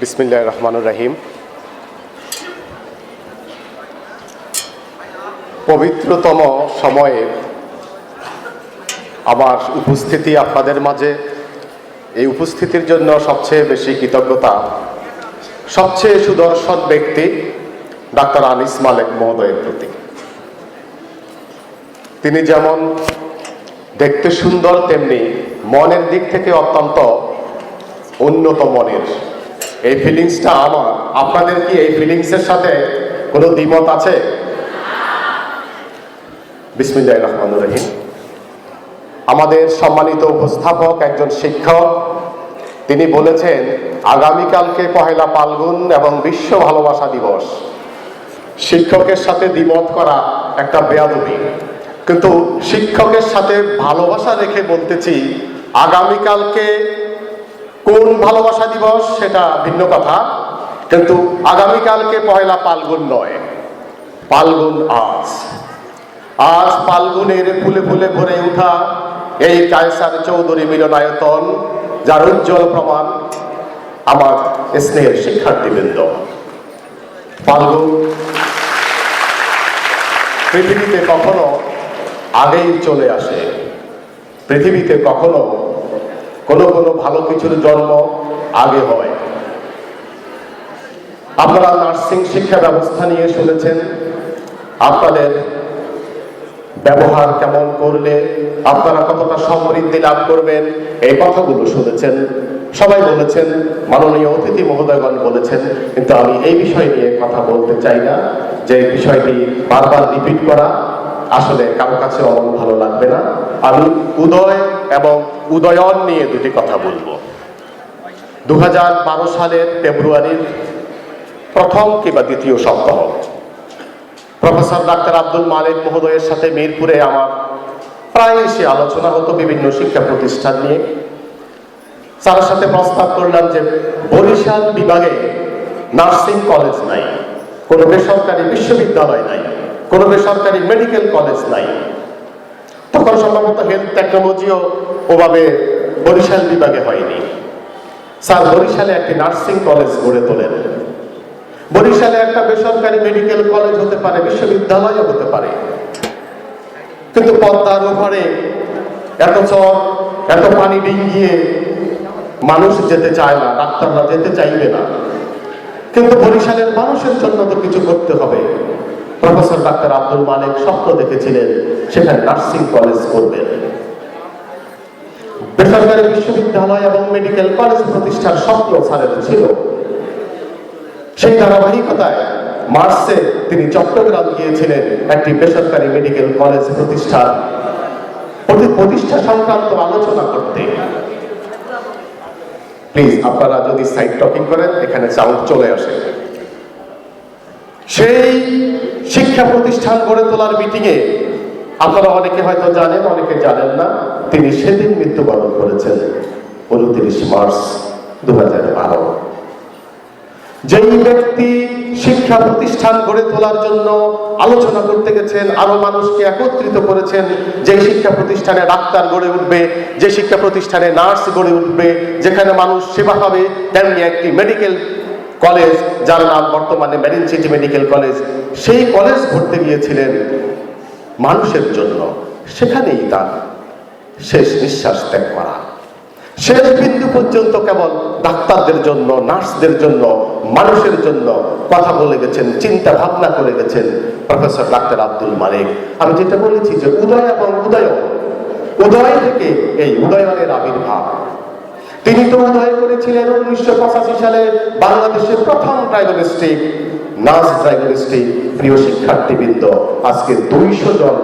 বিসমিল্লাহ রহমানুর রাহিম। পবিত্রতম সময়ে আমার উপস্থিতি আপনাদের মাঝে। এই উপস্থিতির জন্য সবচেয়ে বেশি কৃতজ্ঞতা, সবচেয়ে সুদর্শন ব্যক্তি ডাক্তার আনিস মালেক মহোদয়ের প্রতি। তিনি যেমন দেখতে সুন্দর, তেমনি মনের দিক থেকে অত্যন্ত উন্নত মনের। এই ফিলিংসটা আমার। আপনাদের কি এই ফিলিংসের সাথে কোনো দ্বিমত আছে? বিসমিল্লাহ রহমান রহিম। আমাদের সম্মানিত উপস্থাপক, একজন শিক্ষক, তিনি বলেছেন, আগামীকালকে পহেলা ফাল্গুন এবং বিশ্ব ভালোবাসা দিবস। শিক্ষকের সাথে দ্বিমত করা একটা বেয়াদবি। কিন্তু শিক্ষকের সাথে ভালোবাসা রেখে বলতেছি আগামীকালকে কোন ভালোবাসা দিবস সেটা ভিন্ন কথা, কিন্তু আগামীকালকে পয়লা ফাল্গুন নয় ফাল্গুন আজ। আজ ফাল্গুনের ফুলে ফুলে ভরে ওঠা এই কায়সার চৌধুরী মিলনায়তন, যার উজ্জ্বল প্রমাণ আমার স্নেহের শিক্ষার্থীবৃন্দ। ফাল্গুন পৃথিবীতে কখনো আগেই চলে আসে, পৃথিবীতে কখনো কোনো কোনো ভালো কিছুর জন্ম আগে হয়। আপনারা নার্সিং শিক্ষা ব্যবস্থা নিয়ে শুনেছেন। আপনাদের ব্যবহার কেমন করলে আপনারা কতটা সমৃদ্ধি লাভ করবেন, এই কথাগুলো শুনেছেন। সবাই বলেছেন, মাননীয় অতিথি মহোদয়গণ বলেছেন, কিন্তু আমি এই বিষয় নিয়ে কথা বলতে চাই না। যে বিষয়টি বারবার রিপিট করা আসলে কারও কাছে অমন ভালো লাগবে না। আমি উদয় এবং উদয়ন নিয়ে দুটি কথা বলব। দু সালের ফেব্রুয়ারির প্রথম কিংবা দ্বিতীয় সপ্তাহ। প্রফেসর ডাক্তার আব্দুল মালিক মহোদয়ের সাথে মিরপুরে আমার প্রায় এসে আলোচনা হতো বিভিন্ন শিক্ষা প্রতিষ্ঠান নিয়ে। তার সাথে প্রস্তাব করলাম যে বরিশাল বিভাগে নার্সিং কলেজ নাই, কোনো বেসরকারি বিশ্ববিদ্যালয় নাই, কোনো বেসরকারি মেডিকেল কলেজ নাই। তখন সম্ভবত হেলথ টেকনোলজিও ওভাবে বরিশাল বিভাগে হয়নি। স্যার, বরিশালে একটি নার্সিং কলেজ গড়ে তোলেন। বরিশালে একটা বেসরকারি মেডিকেল কলেজ হতে পারে, বিশ্ববিদ্যালয়ও হতে পারে। কিন্তু পদ্মার ওপারে এত চর, এত পানি ডিঙ্গিয়ে মানুষ যেতে চায় না, ডাক্তাররা যেতে চাইবে না। কিন্তু বরিশালের মানুষের জন্য তো কিছু করতে হবে। প্রফেসর ডাক্তার আব্দুল মালিক স্বপ্ন দেখেছিলেন, সেখানে নার্সিং কলেজ করবেন। বেসরকারি বিশ্ববিদ্যালয় এবং মেডিকেল কলেজ প্রতিষ্ঠার স্বপ্ন স্যারের ছিল। সেই ধারাবাহিকতায় মার্চে তিনি চট্টগ্রাম গিয়েছিলেন একটি বেসরকারি মেডিকেল কলেজ প্রতিষ্ঠার। প্রতি- প্রতিষ্ঠা সংক্রান্ত আলোচনা করতে। প্লিজ, আপনারা যদি সাইড টকিং করেন, এখানে সাউন্ড চলে আসে। সেই শিক্ষা প্রতিষ্ঠান গড়ে তোলার মিটিংয়ে আপনারা অনেকে হয়তো জানেন, অনেকে জানেন না, তিনি সেদিন মৃত্যুবরণ করেছেন, উনত্রিশ মার্চ দু হাজার বারো। যেই ব্যক্তি শিক্ষা প্রতিষ্ঠান গড়ে তোলার জন্য আলোচনা করতে গেছেন, আরও মানুষকে একত্রিত করেছেন, যে শিক্ষা প্রতিষ্ঠানে ডাক্তার গড়ে উঠবে, যে শিক্ষা প্রতিষ্ঠানে নার্স গড়ে উঠবে, যেখানে মানুষ সেবা পাবে, তেমনি একটি মেডিকেল কলেজ, যার নাম বর্তমানে মেরিন সিটি মেডিকেল কলেজ, সেই কলেজ ঘুরতে গিয়েছিলেন মানুষের জন্য। সেখানেই তার শেষ নিঃশ্বাস ত্যাগ করা। শেষ বিন্দু পর্যন্ত কেবল ডাক্তারদের জন্য, নার্সদের জন্য, মানুষের জন্য কথা বলে গেছেন, চিন্তা ভাবনা করে গেছেন প্রফেসর ডাক্তার আব্দুল মালিক। আমি যেটা বলেছি যে উদয় এবং উদয় উদয় থেকে এই উদয়নের আবির্ভাব। তিনি তো উদয় করেছিলেন উনিশশো পঁচাশি সালে বাংলাদেশের প্রথম ডায়াগনস্টিক নার্স ডায়াগনস্টিক প্রিয় শিক্ষার্থীবৃন্দ, আজকে দুইশো জন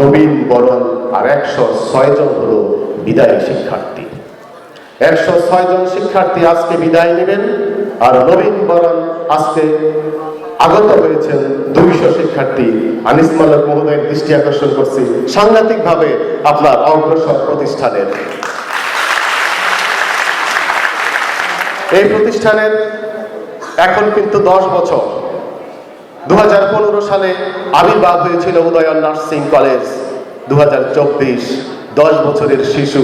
নবীন বরণ আর একশো ছয় জন হলো বিদায়ী শিক্ষার্থী। একশো ছয় জন শিক্ষার্থী আজকে বিদায় নেবেন আর নবীন বরণ আজকে আগত হয়েছেন দুইশো শিক্ষার্থী। আনিস মালক মহোদয়ের দৃষ্টি আকর্ষণ করছি। সাংঘাতিক ভাবে আপনার অগ্রসর প্রতিষ্ঠানের এই প্রতিষ্ঠানের এখন কিন্তু দশ বছর। দু হাজার পনেরো সালে আবির্ভাব হয়েছিল উদয়ন নার্সিং কলেজ। দু হাজার চব্বিশ, দশ বছরের শিশু।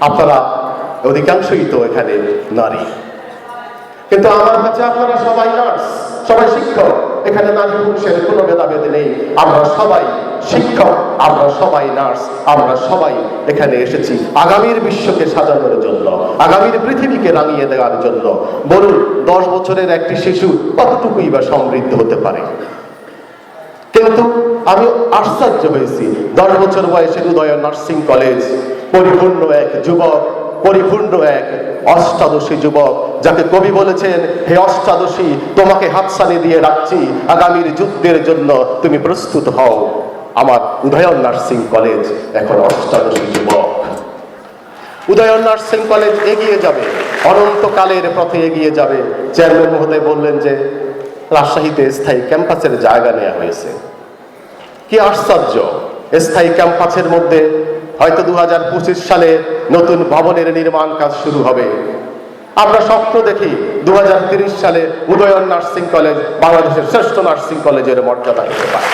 আপনারা অধিকাংশই তো এখানে নারী। কিন্তু আমার কাছে আপনারা সবাই নার্স। সবাই শিক্ষক। এখানে নারী পুরুষের কোনো ভেদাভেদ নেই। আমরা সবাই শিক্ষক, আমরা সবাই নার্স, আমরা সবাই এখানে এসেছি। আগামীর বিশ্বকে সাজানোর জন্য, আগামীর পৃথিবীকে রাঙিয়ে দেওয়ার জন্য। বলুন, দশ বছরের একটি শিশু কতটুকুই বা সমৃদ্ধ হতে পারে? কিন্তু আমি আশ্চর্য হয়েছি। দশ বছর বয়সের উদয় নার্সিং কলেজ, পরিপূর্ণ এক যুবক পরিপূর্ণ এক অষ্টাদশী যুবক, যাকে কবি বলেছেন, হে অষ্টাদশী, তোমাকে হাতসানি দিয়ে রাখছি। আগামীর যুদ্ধের জন্য তুমি প্রস্তুত হও। আমার উদয়ন নার্সিং কলেজ এখন অষ্টাদশী যুবক। উদয়ন নার্সিং কলেজ এগিয়ে যাবে, অনন্তকালের পথে এগিয়ে যাবে। চেয়ারম্যান মহোদয় বললেন যে, রাজশাহীতে স্থায়ী ক্যাম্পাসের জায়গা নেওয়া হয়েছে। কি আশ্চর্য, স্থায়ী ক্যাম্পাসের মধ্যে হয়তো দু হাজার পঁচিশ সালে নতুন ভবনের নির্মাণ কাজ শুরু হবে। আমরা স্বপ্ন দেখি দু সালে উদয়ন নার্সিং কলেজ বাংলাদেশের শ্রেষ্ঠ নার্সিং কলেজের মর্যাদা নিতে পারে।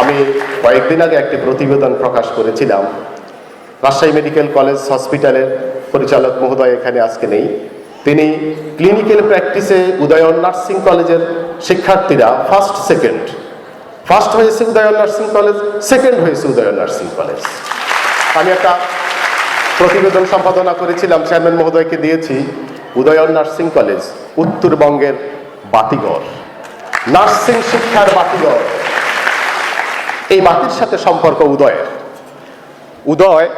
আমি কয়েকদিন আগে একটি প্রতিবেদন প্রকাশ করেছিলাম। রাজশাহী মেডিকেল কলেজ হসপিটালের পরিচালক মহোদয় এখানে আজকে নেই। তিনি ক্লিনিক্যাল প্র্যাকটিসে উদয়ন নার্সিং কলেজের শিক্ষার্থীরা ফার্স্ট, সেকেন্ড ফার্স্ট হয়েছে উদয়ন নার্সিং কলেজ সেকেন্ড হয়েছে উদয়ন নার্সিং কলেজ। আমি একটা প্রতিবেদন সম্পাদনা করেছিলাম, চেয়ারম্যান মহোদয়কে দিয়েছি, উদয়ন নার্সিং কলেজ, উত্তরবঙ্গের বাতিঘর। নার্সিং শিক্ষার বাতিঘর। এই বাতির সাথে সম্পর্ক উদয়ের। উদয়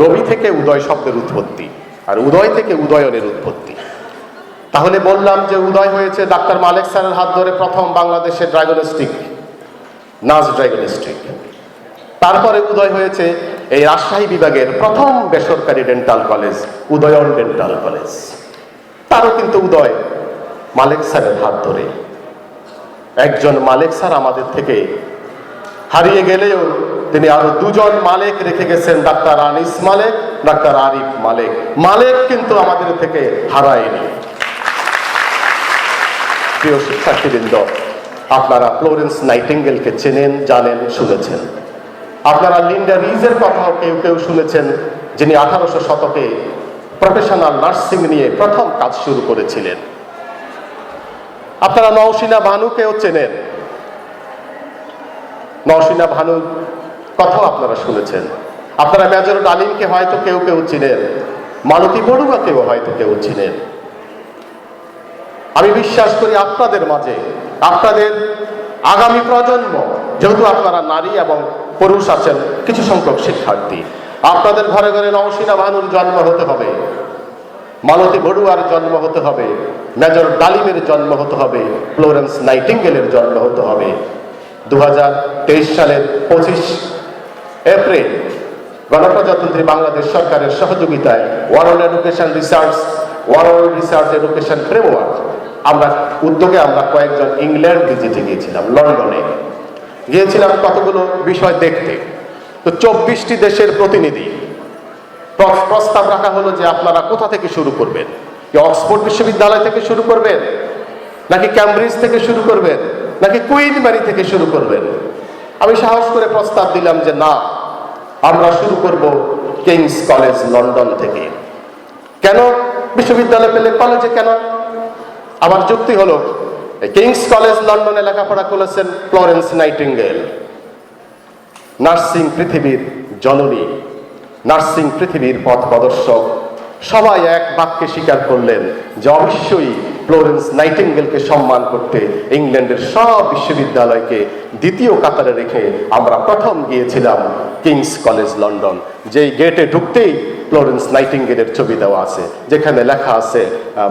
রবি থেকে উদয় শব্দের উৎপত্তি, আর উদয় থেকে উদয়নের উৎপত্তি। তাহলে বললাম যে উদয় হয়েছে ডাক্তার মালেক স্যারের হাত ধরে প্রথম বাংলাদেশের ড্রাগনস্টিক নাচ ড্রাগনস্টিক। তারপরে উদয় হয়েছে এই রাজশাহী বিভাগের প্রথম বেসরকারি dental college, Udayan dental college. তারও কিন্তু উদয় মালেক স্যারের হাত ধরে। একজন মালেক স্যার আমাদের থেকে হারিয়ে গেলেও তিনি আরও দুজন মালেক রেখে গেছেন, ডাক্তার আনিস মালেক, ডাক্তার আরিফ মালেক। মালেক কিন্তু আমাদের থেকে হারায়নি। প্রিয় শিক্ষার্থীবৃন্দ, আপনারা ফ্লোরেন্স নাইটিঙ্গেলকে চেনেন, জানেন, শুনেছেন। আপনারা লিন্ডা রিজের কথাও কেউ কেউ শুনেছেন, যিনি আঠারোশো শতকে প্রফেশনাল নার্সিং নিয়ে প্রথম কাজ শুরু করেছিলেন। আপনারা নওশিনা ভানুকেও চেনেন। নওশিনা ভানুর কথাও আপনারা শুনেছেন। আপনারা মেজর ডালিমকে হয়তো কেউ কেউ চিনেন, মালতী বড়ুয়াকেও হয়তো কেউ চিনেন। আমি বিশ্বাস করি আপনাদের মাঝে, আপনাদের আগামী প্রজন্ম, যেহেতু আপনারা নারী এবং পুরুষ আছেন, কিছু সংখ্যক শিক্ষার্থী, আপনাদের ঘরে ঘরে নওশিনা ভানুর জন্ম হতে হবে, মালতী বড়ুয়ার জন্ম হতে হবে, মেজর ডালিমের জন্ম হতে হবে, ফ্লোরেন্স নাইটিঙ্গেলের জন্ম হতে হবে। দু হাজার তেইশ সালের পঁচিশ এপ্রিল, গণপ্রজাতন্ত্রী বাংলাদেশ সরকারের সহযোগিতায় world education research world research education framework আমরা উদ্যোগে আমরা কয়েকজন ইংল্যান্ড ভিজিটে গিয়েছিলাম, লন্ডনে। গিয়েছিলাম কতগুলো বিষয় দেখতে। তো চব্বিশটি দেশের প্রতিনিধি। প্র- প্রস্তাব রাখা হলো যে আপনারা কোথা থেকে শুরু করবেন? অক্সফোর্ড বিশ্ববিদ্যালয় থেকে শুরু করবেন? নাকি ক্যামব্রিজ থেকে শুরু করবেন? নাকি কুইন কুইনবাড়ি থেকে শুরু করবেন? আমি সাহস করে প্রস্তাব দিলাম যে না, আমরা শুরু করব কিংস কলেজ লন্ডন থেকে। কেন? বিশ্ববিদ্যালয় পেলে কলেজে কেন? আমার যুক্তি হলো কিংস কলেজ লন্ডনে লেখাপড়া করেছেন ফ্লোরেন্স নাইটিঙ্গেল। নার্সিং পৃথিবীর জননী, নার্সিং পৃথিবীর পথ প্রদর্শক। সবাই এক বাক্যে স্বীকার করলেন যে অবশ্যই ফ্লোরেন্স নাইটিঙ্গেলকে সম্মান করতে ইংল্যান্ডের সব বিশ্ববিদ্যালয়কে দ্বিতীয় কাতারে রেখে আমরা প্রথম গিয়েছিলাম কিংস কলেজ লন্ডন। যেই গেটে ঢুকতেই ফ্লোরেন্স নাইটিঙ্গেলের ছবি দেওয়া আছে, যেখানে লেখা আছে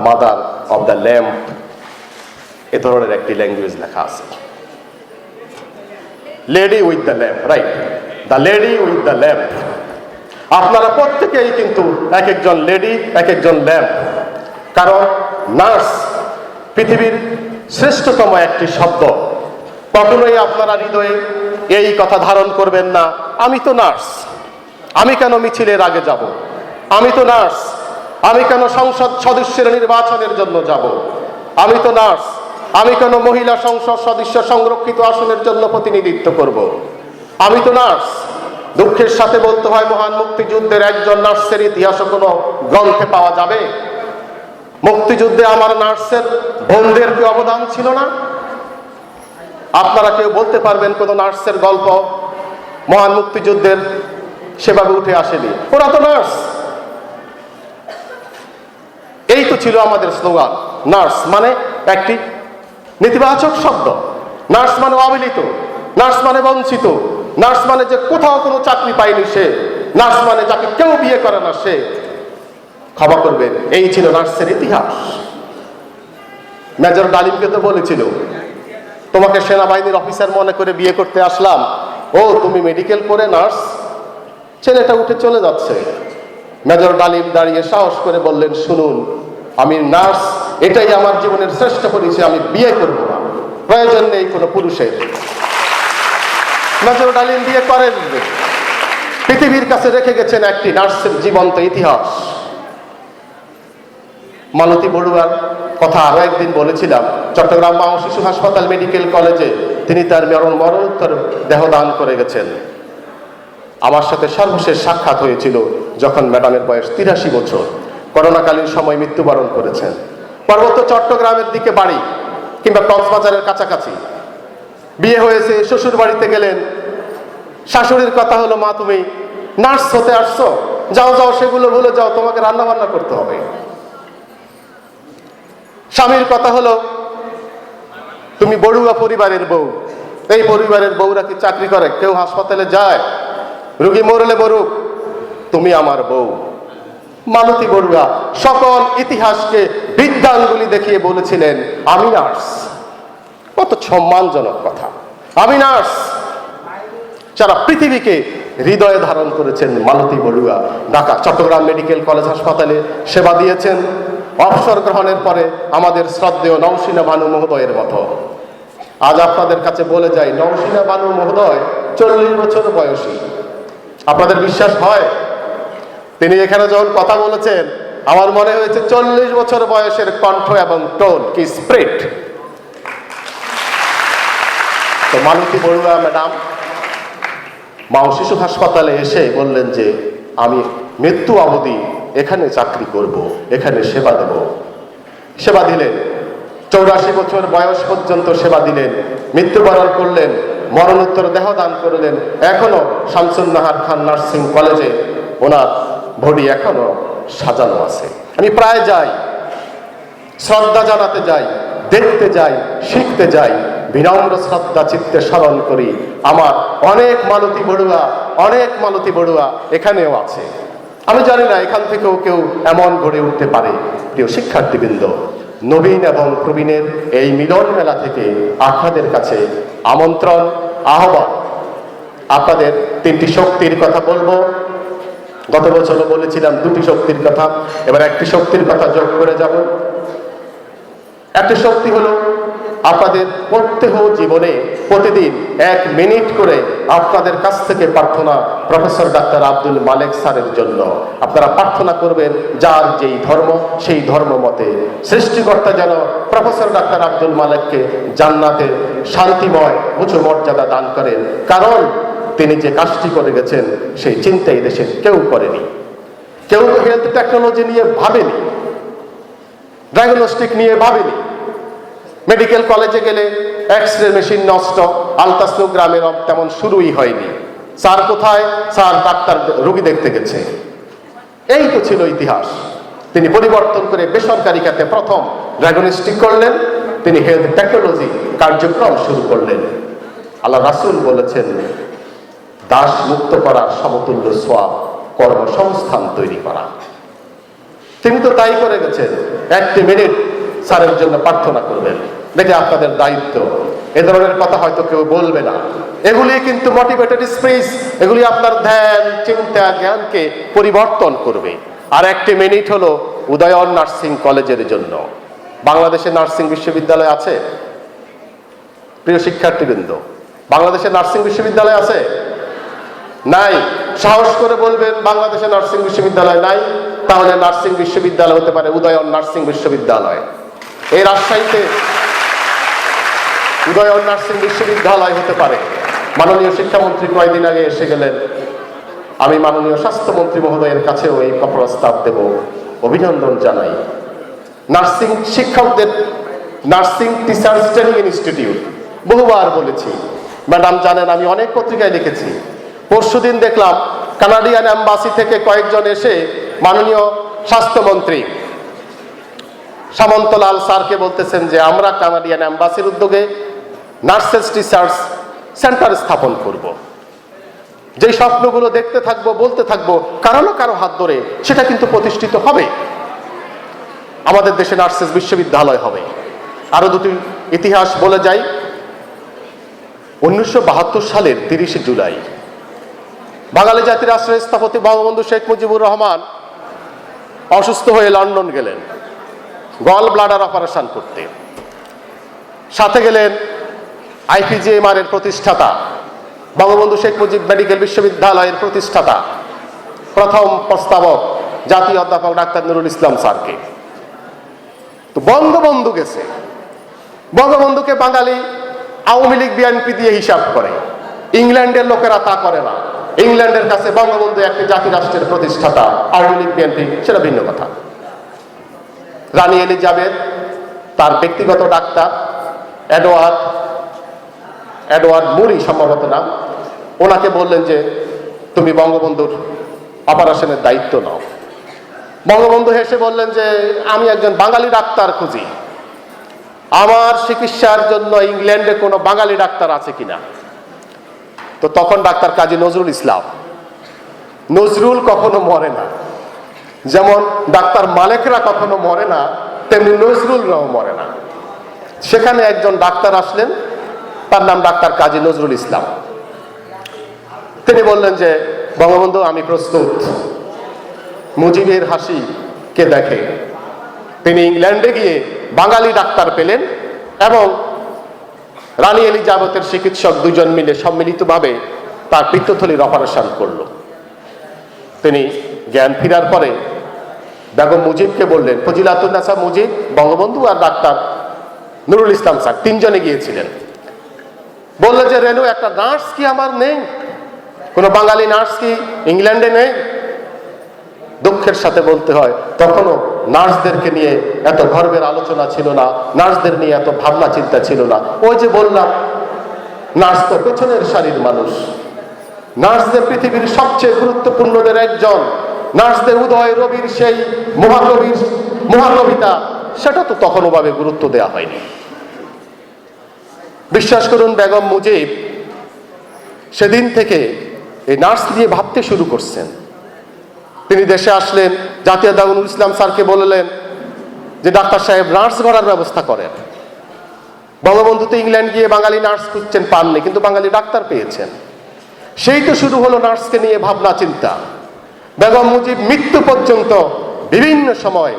মাদার অব দ্য ল্যাম্প এ ধরনের একটি ল্যাঙ্গুয়েজ লেখা আছে। Lady with the lamp right the lady with the lamp আপনারা প্রত্যেকেই কিন্তু এক একজন লেডি, এক একজন ল্যাম্প। কারণ নার্স পৃথিবীর শ্রেষ্ঠতম একটি শব্দ। কখনোই আপনারা হৃদয়ে এই কথা ধারণ করবেন না, আমি তো নার্স, আমি কেন মিছিলের আগে যাব? আমি তো নার্স, আমি কেন সংসদ সদস্যের নির্বাচনের জন্য যাব? আমি তো নার্স, আমি কেন মহিলা সংসদ সদস্য সংরক্ষিত আসনের জন্য প্রতিনিধিত্ব করব? আমি তো নার্স, দুঃখের সাথে বলতে হয় মহান মুক্তিযুদ্ধের একজন নার্সের ইতিহাসও কোনো গ্রন্থে পাওয়া যাবে? মুক্তিযুদ্ধে আমার নার্সের বোনদের কি অবদান ছিল না? আপনারা কেউ বলতে পারবেন কোন নার্সের গল্প? মহান মুক্তিযুদ্ধের সেভাবে উঠে আসেনি। ওরা তো নার্স। এই তো ছিল আমাদের স্লোগান, নার্স মানে একটি নেতিবাচক শব্দ। নার্স মানে অবহেলিত, নার্স মানে বঞ্চিত, নার্স মানে যে কোথাও কোনো চাকরি পায়নি সে, নার্স মানে যাকে কেউ বিয়ে করে না সে। ক্ষমা করবেন এই ছিল নার্সের ইতিহাস। মেজর ডালিমকে তো বলেছিল, তোমাকে সেনাবাহিনীর অফিসার মনে করে বিয়ে করতে আসলাম। ও, তুমি মেডিকেল করে নার্স? ছেলেটা উঠে চলে যাচ্ছে। মেজর ডালিম দাঁড়িয়ে সাহস করে বললেন, শুনুন, আমি নার্স, এটাই আমার জীবনের শ্রেষ্ঠ পরিচয়, আমি বিয়ে করব না। প্রয়োজন নেই কোনো পুরুষের। মেজর ডালিম বিয়ে করেন পৃথিবীর কাছে রেখে গেছেন একটি নার্সের জীবন্ত ইতিহাস। মালতী বড়ুয়ার কথা আরও একদিন বলেছিলাম। চট্টগ্রাম মা শিশু হাসপাতাল মেডিকেল কলেজে তিনি তার মরণ মরণোত্তর দেহদান করে গেছেন। আমার সাথে সর্বশেষ সাক্ষাৎ হয়েছিল যখন ম্যাডামের বয়স তিরাশি বছর। করোনাকালীন সময় মৃত্যুবরণ করেছেন। পার্বত্য চট্টগ্রামের দিকে বাড়ি কিংবা কক্সবাজারের কাছাকাছি। বিয়ে হয়েছে শ্বশুর বাড়িতে গেলেন। শাশুড়ির কথা হলো, মা, তুমি নার্স হতে আসছো। যাও যাও, সেগুলো ভুলে যাও, তোমাকে রান্না বান্না করতে হবে। স্বামীর কথা হলো, তুমি বড়ুয়া পরিবারের বউ। এই পরিবারের বউরা কি চাকরি করে? কেউ হাসপাতালে যায়, রুগী মরলে মরুক, তুমি আমার বউ। মালতী বড়ুয়া, সকল ইতিহাসকে বিদ্যাঙ্গুলি দেখিয়ে বলেছিলেন, আমি নার্স। কত সম্মানজনক কথা। আমি নার্স। যারা পৃথিবীকে হৃদয়ে ধারণ করেছেন মালতী বড়ুয়া, ঢাকা, চট্টগ্রাম মেডিকেল কলেজ হাসপাতালে সেবা দিয়েছেন। অবসর গ্রহণের পরে আমাদের শ্রদ্ধেয় নৌসিনা ভানু মহোদয়ের মতো। আজ আপনাদের কাছে বলে যাই, নৌসিনা ভানু মহোদয় চল্লিশ বছর বয়সী। আপনাদের বিশ্বাস হয়? তিনি এখানে যখন কথা বলেছেন, আমার মনে হয়েছে চল্লিশ বছর বয়সের কণ্ঠ এবং টোন কি স্প্রিট। তো মালতী বড়ুয়া ম্যাডাম মা ও শিশু হাসপাতালে এসে বললেন যে, আমি মৃত্যু অবধি এখানে চাকরি করব, এখানে সেবা দেব। সেবা দিলেন, চৌরাশি বছর বয়স পর্যন্ত সেবা দিলেন, মৃত্যুবরণ করলেন, মরণোত্তর দেহ দান করলেন। এখনও শামসুন নাহার খান নার্সিং কলেজে ওনার বডি এখনও সাজানো আছে। আমি প্রায় যাই, শ্রদ্ধা জানাতে যাই, দেখতে যাই, শিখতে যাই, বিনম্র শ্রদ্ধা চিত্তে স্মরণ করি। আমার অনেক মালতী বড়ুয়া, অনেক মালতী বড়ুয়া এখানেও আছে। আমি জানি না, এখান থেকেও কেউ এমন গড়ে উঠতে পারে। প্রিয় শিক্ষার্থীবৃন্দ, নবীন এবং প্রবীণের এই মিলন মেলা থেকে আপনাদের কাছে আমন্ত্রণ, আহ্বান। আপনাদের তিনটি শক্তির কথা বলব। গত বছরও বলেছিলাম দুটি শক্তির কথা, এবার একটি শক্তির কথা যোগ করে যাব। একটি শক্তি হলো আপনাদের প্রত্যেক জীবনে প্রতিদিন এক মিনিট করে আপনাদের কাছ থেকে প্রার্থনা প্রফেসর ডাক্তার আব্দুল মালেক স্যারের জন্য। আপনারা প্রার্থনা করবেন, যার যেই ধর্ম, সেই ধর্ম মতে। সৃষ্টিকর্তা যেন প্রফেসর ডাক্তার আব্দুল মালেককে জান্নাতের শান্তিময় উঁচু মর্যাদা দান করেন। কারণ তিনি যে কাজটি করে গেছেন, সেই চিন্তা এই দেশের কেউ করেনি। কেউ হেলথ টেকনোলজি নিয়ে ভাবেনি। ডায়াগনস্টিক নিয়ে ভাবেনি। মেডিকেল কলেজে গেলে এক্স রে মেশিন নষ্ট আলতাসনোগ্রামের তেমন শুরুই হয়নি। স্যার কোথায়? স্যার ডাক্তার রোগী দেখতে গেছে। এই তো ছিল ইতিহাস। তিনি পরিবর্তন করে বেসরকারি খাতে প্রথম ডায়াগনস্টিক করলেন। তিনি হেলথ টেকনোলজি কার্যক্রম শুরু করলেন। আল্লাহ রাসুল বলেছেন, দাস মুক্ত করার সমতুল্য সোয়াব কর্মসংস্থান তৈরি করা। তিনি তো তাই করে গেছেন। একটি মিনিট স্যারের জন্য প্রার্থনা করবেন দেখে আপনাদের দায়িত্ব। এ ধরনের কথা হয়তো কেউ বলবে না। এগুলি কিন্তু মোটিভেটেড স্পিচ এগুলি আপনার ধ্যান, চিন্তা, জ্ঞানকে পরিবর্তন করবে। আর একটি মিনিট হলো উদয়ন নার্সিং কলেজের জন্য। বাংলাদেশে নার্সিং বিশ্ববিদ্যালয় আছে? প্রিয় শিক্ষার্থীবৃন্দ, বাংলাদেশে নার্সিং বিশ্ববিদ্যালয় আছে? নাই। সাহস করে বলবেন, বাংলাদেশে নার্সিং বিশ্ববিদ্যালয় নাই। তাহলে নার্সিং বিশ্ববিদ্যালয় হতে পারে উদয়ন নার্সিং বিশ্ববিদ্যালয়। এই রাজশাহীতে উদয়ন নার্সিং বিশ্ববিদ্যালয় হতে পারে। মাননীয় শিক্ষামন্ত্রী কয়েকদিন আগে এসে গেলেন। আমি মাননীয় স্বাস্থ্যমন্ত্রী মহোদয়ের কাছেও এই প্রস্তাব দেব। অভিনন্দন জানাই। নার্সিং শিক্ষকদের, নার্সিং টিচার্স ট্রেনিং ইনস্টিটিউট। বহুবার বলেছি। ম্যাডাম জানেন, আমি অনেক পত্রিকায় লিখেছি। পরশুদিন দেখলাম, কানাডিয়ান অ্যাম্বাসি থেকে কয়েকজন এসে মাননীয় স্বাস্থ্যমন্ত্রী সামন্তলাল স্যারকে বলতেছেন যে, আমরা কানাডিয়ান অ্যাম্বাসির উদ্যোগে নার্সেস টিচার্স সেন্টার স্থাপন করব। যেই স্বপ্নগুলো দেখতে থাকব, বলতে থাকব কারও না কারও হাত ধরে, সেটা কিন্তু প্রতিষ্ঠিত হবে। আমাদের দেশে নার্সেস বিশ্ববিদ্যালয় হবে। আরও দুটি ইতিহাস বলে যাই। উনিশশো বাহাত্তর সালের তিরিশে জুলাই। বাঙালি জাতির আশ্রয় স্থপতি বঙ্গবন্ধু শেখ মুজিবুর রহমান অসুস্থ হয়ে লন্ডন গেলেন। গল ব্লাডার অপারেশন করতে। সাথে গেলেন আইপিজিএমআর এর প্রতিষ্ঠাতা, বঙ্গবন্ধু শেখ মুজিব মেডিকেল বিশ্ববিদ্যালয়ের প্রতিষ্ঠাতা, প্রথম প্রস্তাবক, জাতীয় অধ্যাপক ডাক্তার নুরুল ইসলাম স্যারকে। তো বঙ্গবন্ধু গেছে। বঙ্গবন্ধুকে বাঙালি আওয়ামী লীগ, বিএনপি দিয়ে হিসাব করে। ইংল্যান্ডের লোকেরা তা করে না। ইংল্যান্ডের কাছে বঙ্গবন্ধু একটি জাতি রাষ্ট্রের প্রতিষ্ঠাতা, আওয়ামী লীগ, বিএনপি, সেটা ভিন্ন কথা। রানী এলিজাবেথ, তার ব্যক্তিগত ডাক্তার, এডওয়ার্ড এডওয়ার্ড মুরি সম্ভবত না ওনাকে বললেন যে, তুমি বঙ্গবন্ধুর অপারেশনের দায়িত্ব নাও। বঙ্গবন্ধু হেসে বললেন যে, আমি একজন বাঙালি ডাক্তার খুঁজি। আমার চিকিৎসার জন্য ইংল্যান্ডে কোনো বাঙালি ডাক্তার আছে কিনা? তো তখন ডাক্তার কাজী নজরুল ইসলাম, নজরুল কখনো মরে না। যেমন ডাক্তার মালেকরা কখনো মরে না, তেমনি নজরুলরাও মরে না। সেখানে একজন ডাক্তার আসলেন তার নাম ডাক্তার কাজী নজরুল ইসলাম। তিনি বললেন যে, বঙ্গবন্ধু, আমি প্রস্তুত। মুজিবের হাসি কে দেখে। তিনি ইংল্যান্ডে গিয়ে বাঙালি ডাক্তার পেলেন এবং রানী এলিজাবেথের চিকিৎসক দুজন মিলে সম্মিলিতভাবে তার পিত্তথলির অপারেশন করল। তিনি জ্ঞান ফেরার পরে বেগম মুজিবকে বললেন ফজিলাতুন্নাসা মুজিব, বঙ্গবন্ধু আর ডাক্তার নুরুল ইসলাম স্যার, তিনজনে গিয়েছিলেন। বলল যে, রেনু, একটা নার্স কি আমার নেই? কোনো বাঙালি নার্স কি ইংল্যান্ডে নেই? দুঃখের সাথে বলতে হয়, তখনও নার্সদেরকে নিয়ে এত গর্বের আলোচনা ছিল না, নার্সদের নিয়ে এত ভাবনা চিন্তা ছিল না। ওই যে বললাম, নার্স তো পেছনের সারির মানুষ। নার্সদের পৃথিবীর সবচেয়ে গুরুত্বপূর্ণদের একজন। নার্সদের উদয় রবির সেই মহাকবির, মহাকবিতা, সেটা তো তখন ওভাবে গুরুত্ব দেওয়া হয়নি। বিশ্বাস করুন, বেগম মুজিব সেদিন থেকে এই নার্স নিয়ে ভাবতে শুরু করছেন। তিনি দেশে আসলেন, জাতীয় দাগুনুল ইসলাম স্যারকে বললেন যে, ডাক্তার সাহেব, নার্স গড়ার ব্যবস্থা করেন। বঙ্গবন্ধু তো ইংল্যান্ড গিয়ে বাঙালি নার্স খুঁজছেন, পাননি, কিন্তু বাঙালি ডাক্তার পেয়েছেন। সেই তো শুরু হলো নার্সকে নিয়ে ভাবনা, চিন্তা। বেগম মুজিব মৃত্যু পর্যন্ত বিভিন্ন সময়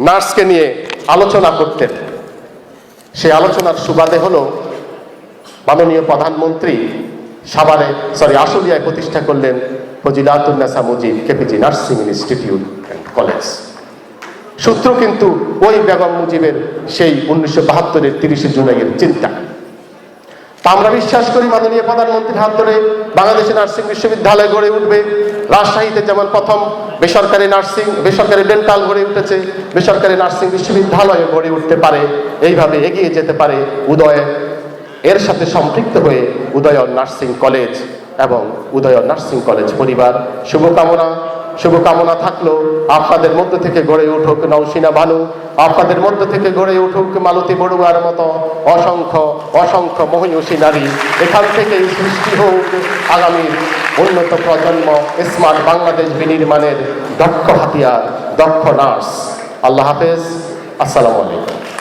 নার্সকে নিয়ে আলোচনা করতেন। সেই আলোচনার সুবাদে হলো মাননীয় প্রধানমন্ত্রী সাভারে সরি আশুলিয়ায় প্রতিষ্ঠা করলেন Fazilatunnesa Mujib, KPG nursing institute and college. সূত্র কিন্তু ওই বেগম মুজিবের সেই উনিশশো বাহাত্তরের তিরিশে জুলাইয়ের চিন্তা। আমরা বিশ্বাস করি মাননীয় প্রধানমন্ত্রীর হাত ধরে বাংলাদেশে নার্সিং বিশ্ববিদ্যালয় গড়ে উঠবে। রাজশাহীতে যেমন প্রথম বেসরকারি নার্সিং, বেসরকারি ডেন্টাল গড়ে উঠেছে, বেসরকারি নার্সিং বিশ্ববিদ্যালয় গড়ে উঠতে পারে, এইভাবে এগিয়ে যেতে পারে উদয়। এর সাথে সম্পৃক্ত হয়ে উদয়ন নার্সিং কলেজ এবং উদয়ন নার্সিং কলেজ পরিবার। শুভকামনা। শুভকামনা থাকল। আপনাদের মধ্য থেকে গড়ে উঠুক নৌসিনা বানু। আপনাদের মধ্য থেকে গড়ে উঠুক মালতী বড়ুয়ার মতো অসংখ্য অসংখ্য মহিষী নারী। এখান থেকেই সৃষ্টি হোক আগামীর উন্নত প্রজন্ম স্মার্ট বাংলাদেশ বিনির্মাণের দক্ষ হাতিয়ার, দক্ষ নার্স। আল্লাহ হাফেজ। আসসালামু আলাইকুম।